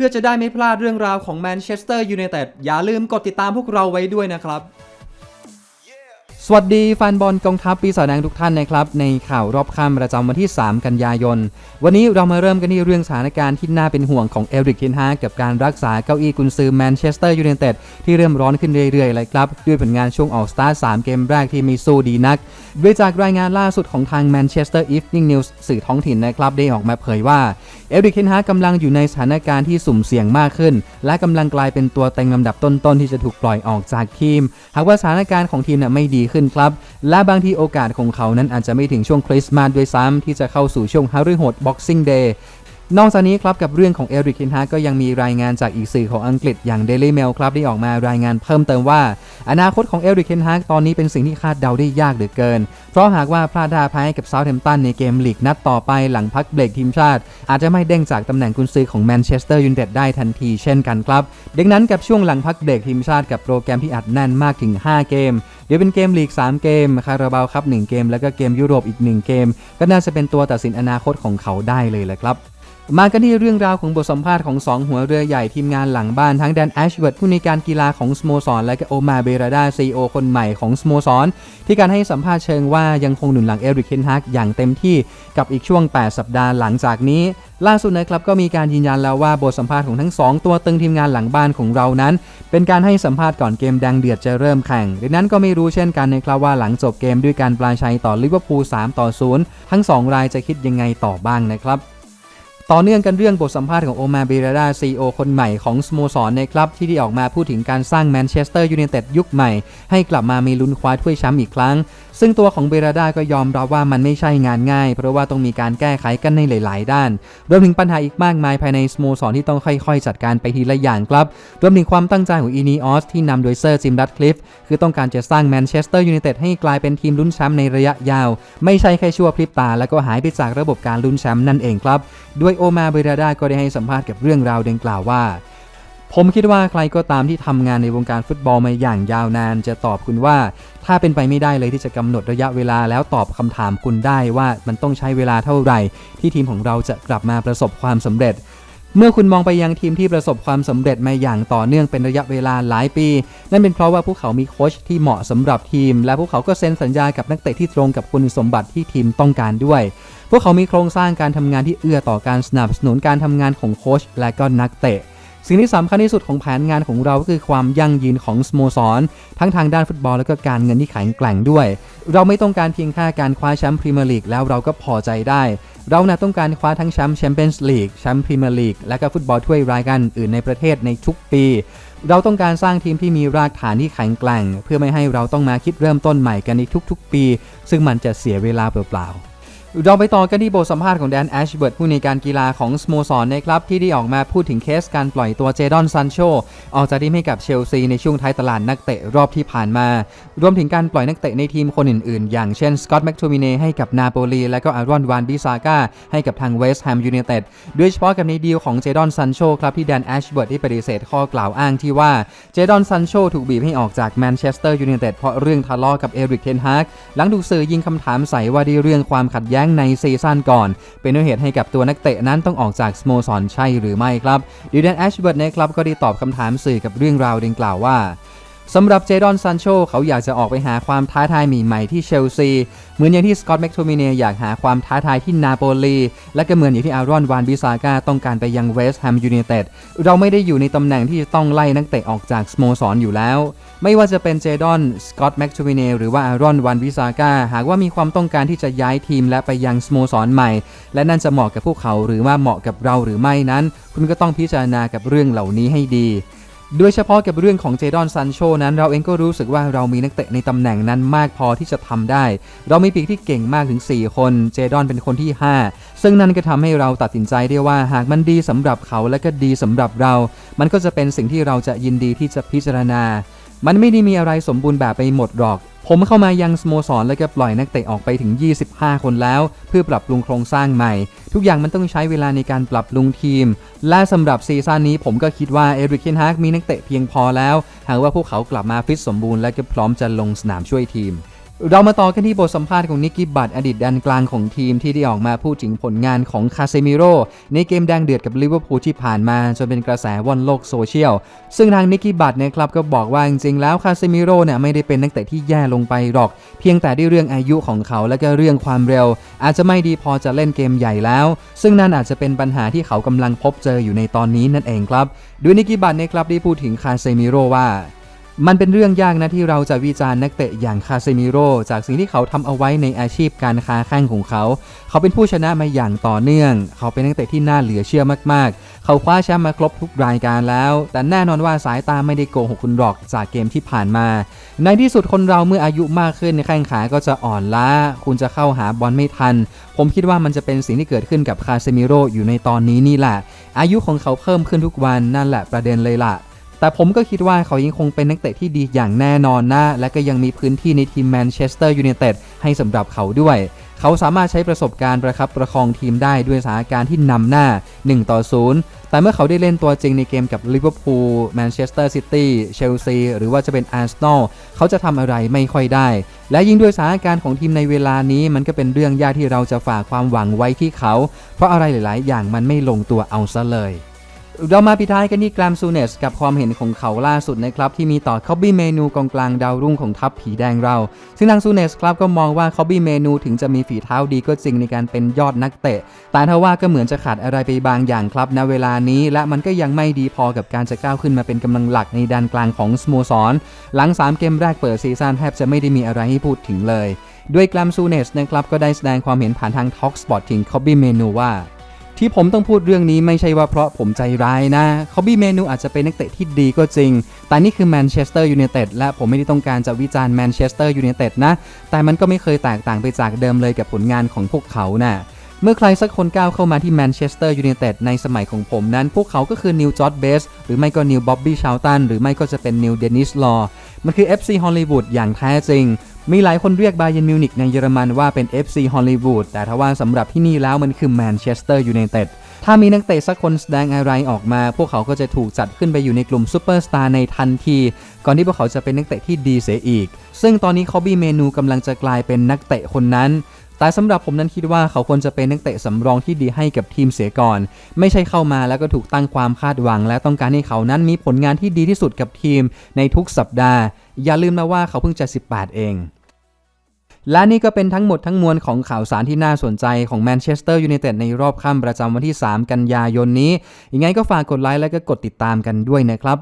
พื่อจะได้ไม่พลาดเรื่องราวของแมนเชสเตอร์ยูไนเต็ดอย่าลืมกดติดตามพวกเราไว้ด้วยนะครับ สวัสดีแฟนบอลกองทัพปีศาจแดงทุกท่านนะครับ ในข่าวรอบค่ำประจำวันที่ 3 กันยายน วันนี้เรามาเริ่มกันที่เรื่องสถานการณ์ที่น่าเป็นห่วงของเอริกเทนฮากับการรักษาเก้าอี้กุนซือแมนเชสเตอร์ยูไนเต็ดที่เริ่มร้อนขึ้นเรื่อยๆเลยครับ ด้วยผลงานช่วงออกสตาร์3เกมแรกที่มีสู้ดีนักด้วยจากรายงานล่าสุดของทาง Manchester Evening News สื่อท้องถิ่นนะครับได้ออกมาเผยว่า เอริกเทนฮากกำลังอยู่ในสถานการณ์ที่สุ่มเสี่ยงมากขึ้น และกำลังกลายเป็นตัวเต็งลำดับต้นๆที่จะถูกปล่อยออกจากทีม หากว่าสถานการณ์ของทีมน่ะไม่ดีขึ้นครับ และบางทีโอกาสของเขานั้นอาจจะไม่ถึงช่วงคริสต์มาสด้วยซ้ำที่จะเข้าสู่ช่วงฮาริโหด Boxing Day นอกจากนี้ครับกับเรื่องของเอริกเทนฮากก็ยังมีรายงานจากอีกสื่อของอังกฤษอย่าง Daily Mail ครับได้ออกมารายงานเพิ่มเติมว่า อนาคตของเอริกเทนฮากตอนนี้เป็นสิ่งที่คาดเดาได้ยากเหลือเกิน เพราะหากว่าพลาดท่าแพ้กับเซาท์แฮมป์ตันในเกมลีกนัดต่อไปหลังพักเบรกทีมชาติ อาจจะไม่เด้งจากตำแหน่งกุนซือของแมนเชสเตอร์ยูไนเต็ดได้ทันทีเช่นกันครับดังนั้นกับช่วงหลังพักเบรกทีมชาติกับโปรแกรมที่อัดแน่นมากถึง 5 เกม เดี๋ยวเป็นเกมลีก 3 เกมคาราบาวครับ1เกม แล้วก็เกมยุโรปอีก 1 เกม ก็น่าจะเป็นตัวตัดสินอนาคตของเขาได้เลยแหละครับ มากันที่เรื่องราวของบทสัมภาษณ์ของ 2 หัวเรือใหญ่ทีมงานหลังบ้านทั้งแดนแอชเวิร์ดผู้ในการกีฬาของสโมสร และก็โอมาเบราดาซีโอคนใหม่ของสโมสร ที่การให้สัมภาษณ์เชิงว่ายังคงหนุนหลังเอริกเคนฮักอย่างเต็มที่กับอีกช่วง 8 สัปดาห์หลังจากนี้ ล่าสุดนะครับก็มีการยืนยันแล้วว่าบทสัมภาษณ์ของทั้ง 2 ตัวตึงทีมงานหลังบ้านของเรานั้น เป็นการให้สัมภาษณ์ก่อนเกมแดงเดือดจะเริ่มแข่งดังนั้นก็ไม่รู้เช่นกันนะครับว่าหลังจบเกมด้วยการปลาชัยต่อลิเวอร์พูล3ต่อ0ทั้ง 2 รายจะคิดยังไงต่อบ้างนะครับ ต่อเนื่องกันเรื่องบทสัมภาษณ์ของโอมาเบรดาซีโอคนใหม่ของสโมสรในครับที่ได้ออกมาพูดถึงการสร้างแมนเชสเตอร์ยูไนเต็ดยุคใหม่ ให้กลับมามีลุ้นคว้าถ้วยแชมป์อีกครั้ง ซึ่งตัวของเบรดาก็ยอมรับว่ามันไม่ใช่งานง่าย เพราะว่าต้องมีการแก้ไขกันในหลาย ๆ ด้าน รวมถึงปัญหาอีกมากมายภายในสโมสรที่ต้องค่อย ๆ จัดการไปทีละอย่างครับ รวมถึงความตั้งใจของอีนีออสที่นำโดยเซอร์จิมรัตคลิฟคือต้องการจะสร้างแมนเชสเตอร์ยูไนเต็ดให้กลายเป็นทีมลุ้นแชมป์ในระยะยาว ไม่ใช่แค่ชั่วพริบตา แล้วก็หายไปจากระบบการลุ้นแชมป์นั่นเองครับ ด้วยโอมาเบราดาก็ได้ให้สัมภาษณ์กับเรื่องราวดังกล่าวว่า ผมคิดว่าใครก็ตามที่ทำงานในวงการฟุตบอลมาอย่างยาวนานจะตอบคุณว่า ถ้าเป็นไปไม่ได้เลยที่จะกำหนดระยะเวลาแล้วตอบคำถามคุณได้ว่ามันต้องใช้เวลาเท่าไหร่ ที่ทีมของเราจะกลับมาประสบความสำเร็จ เมื่อคุณมองไปยังทีมที่ประสบความสำเร็จมาอย่างต่อเนื่องเป็นระยะเวลาหลายปี นั่นเป็นเพราะว่าพวกเขามีโค้ชที่เหมาะสำหรับทีม และพวกเขาก็เซ็นสัญญากับนักเตะที่ตรงกับคุณสมบัติที่ทีมต้องการด้วย พวกเขามีโครงสร้างการทำงานที่เอื้อต่อการสนับสนุนการทำงานของโค้ชและก็นักเตะ สิ่งที่สำคัญที่สุดของแผนงานของเราก็คือความยั่งยืนของสโมสร ทั้งทางด้านฟุตบอลและก็การเงินที่แข็งแกร่งด้วย เราไม่ต้องการเพียงแค่การคว้าแชมป์พรีเมียร์ลีกแล้วเราก็พอใจได้ เราน่ะต้องการคว้าทั้งแชมป์แชมเปี้ยนส์ลีกแชมป์พรีเมียร์ลีกและก็ฟุตบอลถ้วยรายการอื่นในประเทศในทุกปี เราต้องการสร้างทีมที่มีรากฐานที่แข็งแกร่ง เพื่อไม่ให้เราต้องมาคิดเริ่มต้นใหม่กันในทุกๆ ปี ซึ่งมันจะเสียเวลาเปล่าๆ เราไปต่อกันที่บทสัมภาษณ์ของแดนแอชเบิร์ตผู้ในการกีฬาของสโมสรนะครับ ที่ได้ออกมาพูดถึงเคสการปล่อยตัวเจดอนซันโชออกจากทีมให้กับเชลซีในช่วงท้ายตลาดนักเตะรอบที่ผ่านมา รวมถึงการปล่อยนักเตะในทีมคนอื่นๆ อย่างเช่นสกอตต์แมคโทมิเนให้กับนาโปลีและก็อารอนวานบิซาก้าให้กับทางเวสต์แฮมยูไนเต็ดโดยเฉพาะกับในดีลของเจดอนซันโชครับที่แดนแอชเบิร์ตได้ปฏิเสธข้อกล่าวอ้างที่ว่าเจดอนซันโชถูกบีบให้ออกจากแมนเชสเตอร์ยูไนเต็ดเพราะเรื่องทะเลาะกับเอริกเทนฮากหลังถูกสื่อยิงคำถามใส่ว่าด้เรื่องความขัดแย้งในซีซั่นก่อน เป็นด้วยเหตุให้กับตัวนักเตะนั้นต้องออกจากสโมสรใช่หรือไม่ครับดิวแดนแอชเบิร์ตนะครับก็ได้ตอบคำถามสื่อกับเรื่องราวดังกล่าวว่า สำหรับเจดอนซันโชเขาอยากจะออกไปหาความท้าทายใหม่ๆที่เชลซี เหมือนอย่างที่สกอตต์แมคโทมิเนอยากหาความท้าทายที่นาโปลีและก็เหมือนอย่างที่อารอนวานบิซาก้าต้องการไปยังเวสต์แฮมยูไนเต็ดเราไม่ได้อยู่ในตำแหน่งที่จะต้องไล่นักเตะออกจากสโมสรอยู่แล้ว ไม่ว่าจะเป็นเจดอนสกอตต์แมคโทมิเนหรือว่าอารอนวานบิซาก้าหากว่ามีความต้องการที่จะย้ายทีมและไปยังสโมสรใหม่ และนั่นจะเหมาะกับพวกเขาหรือว่าเหมาะกับเราหรือไม่นั้น คุณก็ต้องพิจารณากับเรื่องเหล่านี้ให้ดี โดยเฉพาะกับเรื่องของเจดอนซันโชนั้นเราเองก็รู้สึกว่าเรามีนักเตะในตำแหน่งนั้นมากพอที่จะทำได้ เรามีปีกที่เก่งมากถึง 4 คน เจดอนเป็นคนที่ 5 ซึ่งนั่นก็ทำให้เราตัดสินใจได้ว่าหากมันดีสำหรับเขาและก็ดีสำหรับเรา มันก็จะเป็นสิ่งที่เราจะยินดีที่จะพิจารณา มันไม่ได้มีอะไรสมบูรณ์แบบไปหมดหรอก ผมเข้ามายังสโมสรแล้วก็ปล่อยนักเตะออกไปถึง 25 คนแล้ว เพื่อปรับปรุงโครงสร้างใหม่ ทุกอย่างมันต้องใช้เวลาในการปรับปรุงทีม และสำหรับซีซั่นนี้ผมก็คิดว่าเอริกเคนฮากมีนักเตะเพียงพอแล้ว หากว่าพวกเขากลับมาฟิตสมบูรณ์และก็พร้อมจะลงสนามช่วยทีม เรามาต่อกันที่บทสัมภาษณ์ของนิกกี้บัตอดีตแดนกลางของทีมที่ได้ออกมาพูดถึงผลงานของคาเซมิโร่ในเกมแดงเดือดกับลิเวอร์พูลที่ผ่านมาจนเป็นกระแสว่อนโลกโซเชียล ซึ่งทางนิกกี้บัตนะครับก็บอกว่าจริงๆแล้วคาเซมิโร่เนี่ยไม่ได้เป็นนักเตะที่แย่ลงไปหรอก เพียงแต่ด้วยเรื่องอายุของเขาและก็เรื่องความเร็ว อาจจะไม่ดีพอจะเล่นเกมใหญ่แล้ว ซึ่งนั่นอาจจะเป็นปัญหาที่เขากำลังพบเจออยู่ในตอนนี้นั่นเองครับโดยนิกกี้บัตนะครับได้พูดถึงคาเซมิโร่ว่า มันเป็นเรื่องยากนะที่เราจะวิจารณ์นักเตะอย่างคาเซมิโร่จากสิ่งที่เขาทำเอาไว้ในอาชีพการค้าแข่งของเขา เขาเป็นผู้ชนะมาอย่างต่อเนื่อง เขาเป็นนักเตะที่น่าเหลือเชื่อมากๆ เขาคว้าแชมป์มาครบทุกรายการแล้ว แต่แน่นอนว่าสายตาไม่ได้โกหกคุณหรอกจากเกมที่ผ่านมา ในที่สุดคนเราเมื่ออายุมากขึ้นแข้งขาก็จะอ่อนล้า คุณจะเข้าหาบอลไม่ทัน ผมคิดว่ามันจะเป็นสิ่งที่เกิดขึ้นกับคาเซมิโร่อยู่ในตอนนี้นี่แหละ อายุของเขาเพิ่มขึ้นทุกวันนั่นแหละประเด็นเลยล่ะ แต่ผมก็คิดว่าเขายังคงเป็นนักเตะที่ดีอย่างแน่นอนนะ และก็ยังมีพื้นที่ในทีมแมนเชสเตอร์ยูไนเต็ดให้สำหรับเขาด้วย เขาสามารถใช้ประสบการณ์ประคับประคองทีมได้ด้วยสถานการณ์ที่นำหน้า 1 ต่อ 0 แต่เมื่อเขาได้เล่นตัวจริงในเกมกับลิเวอร์พูลแมนเชสเตอร์ซิตี้เชลซีหรือว่าจะเป็นอาร์เซนอลเขาจะทำอะไรไม่ค่อยได้ และยิ่งด้วยสถานการณ์ของทีมในเวลานี้ มันก็เป็นเรื่องยากที่เราจะฝากความหวังไว้ที่เขา เพราะอะไรหลาย ๆ อย่างมันไม่ลงตัวเอาซะเลย เรามาปิดท้ายกันที่แกรมซูเนสกับความเห็นของเขาล่าสุดนะครับที่มีต่อคอบบี้เมนูกองกลางดาวรุ่งของทัพผีแดงเรา ซึ่งทางซูเนสครับก็มองว่าคอบบี้เมนูถึงจะมีฝีเท้าดีก็จริงในการเป็นยอดนักเตะ แต่ถ้าว่าก็เหมือนจะขาดอะไรไปบางอย่างครับณเวลานี้ และมันก็ยังไม่ดีพอกับการจะก้าวขึ้นมาเป็นกำลังหลักในด้านกลางของสโมสร หลัง 3 เกมแรกเปิดซีซั่นแทบจะไม่ได้มีอะไรให้พูดถึงเลย ด้วยแกรมซูเนสนะครับก็ได้แสดงความเห็นผ่านทาง Talk Sport ถึงคอบบี้เมนูว่า ที่ผมต้องพูดเรื่องนี้ไม่ใช่ว่าเพราะผมใจร้ายนะคอบบี้เมนูอาจจะเป็นนักเตะที่ดีก็จริง แต่นี่คือแมนเชสเตอร์ยูไนเต็ดและผมไม่ได้ต้องการจะวิจารณ์แมนเชสเตอร์ยูไนเต็ดนะ แต่มันก็ไม่เคยแตกต่างไปจากเดิมเลยกับผลงานของพวกเขานะ่ะ เมื่อใครสักคนก้าวเข้ามาที่แมนเชสเตอร์ยูไนเต็ดในสมัยของผมนั้น พวกเขาก็คือนิวจอร์ดเบสหรือไม่ก็นิวบ๊อบบี้ชาวตันหรือไม่ก็จะเป็นนิวเดนิสลอมันคือ FC ฮอลลีวูดอย่างแท้จริง มีหลายคนเรียกบาเย r n มิวนิกในเยอรมันว่าเป็น FC ฮอลลีวูดแต่ถ้าว่าสำหรับที่นี่แล้วมันคือแมนเชสเตอร์ยูไนเต็ดถ้ามีนักเตะสักคนแสดงอะไรออกมา พวกเขาก็จะถูกจัดขึ้นไปอยู่ในกลุ่มซูเปอร์สตาร์ในทันที ก่อนที่พวกเขาจะเป็นนักเตะที่ดีเสียอีก ซึ่งตอนนี้คอบบี้เมนูกำลังจะกลายเป็นนักเตะคนนั้น แต่สำหรับผมนั้นคิดว่าเขาควรจะเป็นนักเตะสำรองที่ดีให้กับทีมเสียก่อน ไม่ใช่เข้ามาแล้วก็ถูกตั้งความคาดหวัง และต้องการให้เขานั้นมีผลงานที่ดีที่สุดกับทีมในทุกสัปดาห์ อย่าลืมนะว่าเขาเพิ่งจะ 18 เองและนี่ก็เป็นทั้งหมดทั้งมวลของข่าวสารที่น่าสนใจของแมนเชสเตอร์ยูไนเต็ดในรอบค่ำประจำวันที่ 3 กันยายนนี้ ยังไงก็ฝากกดไลค์และก็กดติดตามกันด้วยนะครับ